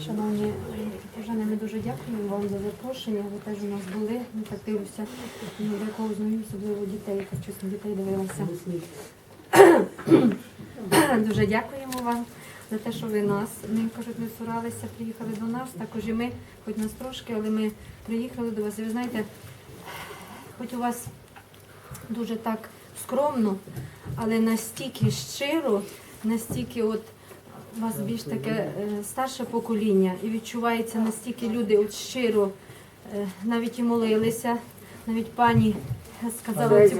Шановні прихожани, ми дуже дякуємо вам за запрошення. Ви теж у нас були. Ми так дивлюся, ну, декого знаю, особливо дітей, я так чесно дітей дивилася. Дуже дякуємо вам за те, що ви нас, ми кажуть, не цуралися, приїхали до нас. Також і ми, хоч нас трошки, але ми приїхали до вас. І ви знаєте, хоч у вас дуже так скромно, але настільки щиро, настільки от у вас більш таке е, старше покоління, і відчувається настільки люди от щиро е, навіть і молилися, навіть пані сказала цю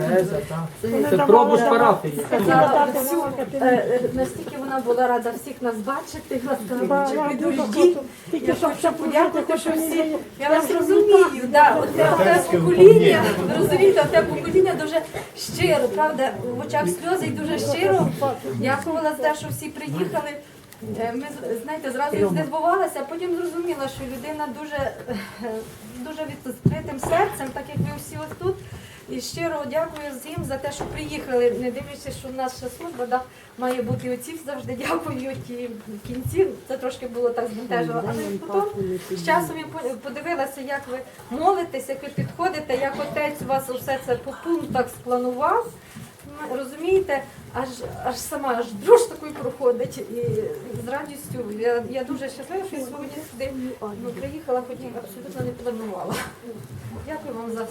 Це пробуш парафії. сказала всю, е, е, настільки вона була рада всіх нас бачити, сказала, підождіть. Я щоб ще подякувати, що всі. Я вас розумію, да, от те, те покоління, ви розумієте, те покоління дуже щиро, правда, в очах сльози і дуже щиро. Дякувала за те, що всі приїхали. Е, Ми знаєте, зразу здивувалася, а потім зрозуміла, що людина дуже, дуже відкритим серцем, так як ви всі ось тут. І щиро дякую всім за те, що приїхали, не дивлячись, що наша служба да, має бути оці завжди дякують. І в кінці це трошки було так збентежило. Але потім з часом я подивилася, як ви молитесь, як ви підходите, як отець у вас усе це по пунктах спланував. Розумієте, аж аж сама аж дрож такою проходить. І з радістю я, я дуже щаслива, що сьогодні сюди ну, приїхала, хоч абсолютно не планувала. Дякую вам за все.